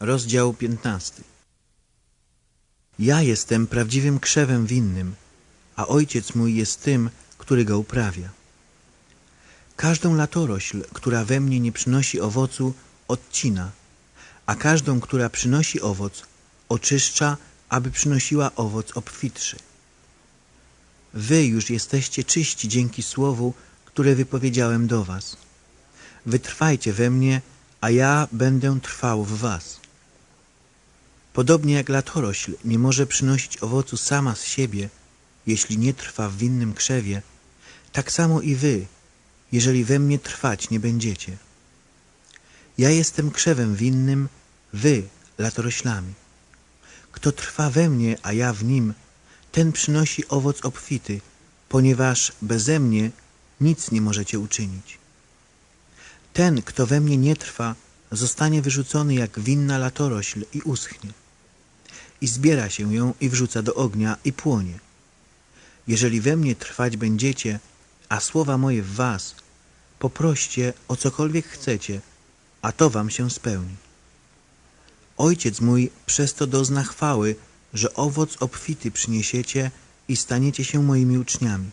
Rozdział 15 Ja jestem prawdziwym krzewem winnym, a ojciec mój jest tym, który go uprawia. Każdą latorośl, która we mnie nie przynosi owocu, odcina, a każdą, która przynosi owoc, oczyszcza, aby przynosiła owoc obfitszy. Wy już jesteście czyści dzięki słowu, które wypowiedziałem do was. Wytrwajcie we mnie, a ja będę trwał w was. Podobnie jak latorośl nie może przynosić owocu sama z siebie, jeśli nie trwa w winnym krzewie, tak samo i wy, jeżeli we mnie trwać nie będziecie. Ja jestem krzewem winnym, wy latoroślami. Kto trwa we mnie, a ja w nim, ten przynosi owoc obfity, ponieważ beze mnie nic nie możecie uczynić. Ten, kto we mnie nie trwa, zostanie wyrzucony jak winna latorośl i uschnie. I zbiera się ją i wrzuca do ognia i płonie. Jeżeli we mnie trwać będziecie, a słowa moje w was, poproście o cokolwiek chcecie, a to wam się spełni. Ojciec mój przez to dozna chwały, że owoc obfity przyniesiecie i staniecie się moimi uczniami.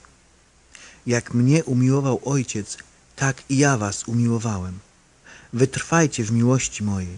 Jak mnie umiłował Ojciec, tak i ja was umiłowałem. Wytrwajcie w miłości mojej.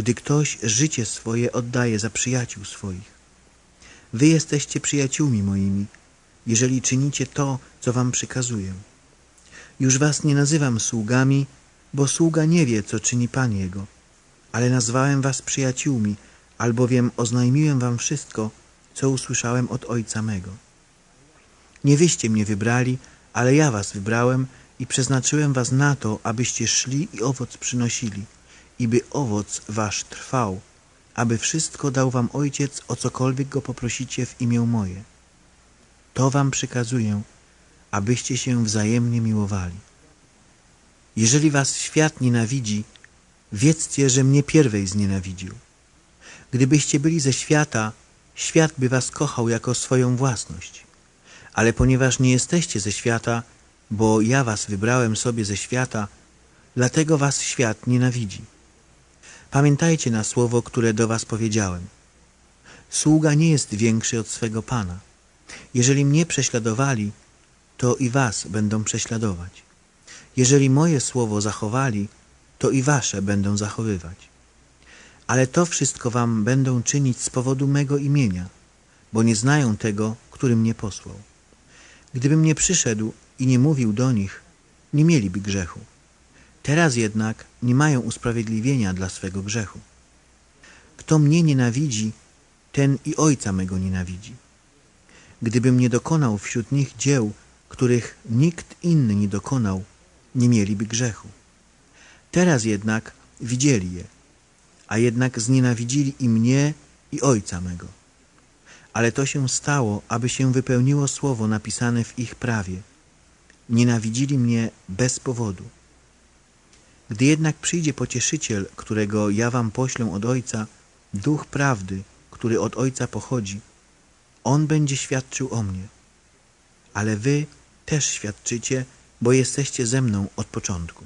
gdy ktoś życie swoje oddaje za przyjaciół swoich. Wy jesteście przyjaciółmi moimi, jeżeli czynicie to, co wam przykazuję. Już was nie nazywam sługami, bo sługa nie wie, co czyni Pan Jego, ale nazwałem was przyjaciółmi, albowiem oznajmiłem wam wszystko, co usłyszałem od Ojca mego. Nie wyście mnie wybrali, ale ja was wybrałem i przeznaczyłem was na to, abyście szli i owoc przynosili, i by owoc wasz trwał, aby wszystko dał wam Ojciec, o cokolwiek go poprosicie w imię moje. To wam przykazuję, abyście się wzajemnie miłowali. Jeżeli was świat nienawidzi, wiedzcie, że mnie pierwej znienawidził. Gdybyście byli ze świata, świat by was kochał jako swoją własność. Ale ponieważ nie jesteście ze świata, bo ja was wybrałem sobie ze świata, dlatego was świat nienawidzi. Pamiętajcie na słowo, które do was powiedziałem. Sługa nie jest większy od swego Pana. Jeżeli mnie prześladowali, to i was będą prześladować. Jeżeli moje słowo zachowali, to i wasze będą zachowywać. Ale to wszystko wam będą czynić z powodu mego imienia, bo nie znają tego, który mnie posłał. Gdybym nie przyszedł i nie mówił do nich, nie mieliby grzechu. Teraz jednak nie mają usprawiedliwienia dla swego grzechu. Kto mnie nienawidzi, ten i Ojca mego nienawidzi. Gdybym nie dokonał wśród nich dzieł, których nikt inny nie dokonał, nie mieliby grzechu. Teraz jednak widzieli je, a jednak znienawidzili i mnie, i Ojca mego. Ale to się stało, aby się wypełniło słowo napisane w ich prawie. Nienawidzili mnie bez powodu. Gdy jednak przyjdzie pocieszyciel, którego ja wam poślę od Ojca, duch prawdy, który od Ojca pochodzi, on będzie świadczył o mnie. Ale wy też świadczycie, bo jesteście ze mną od początku.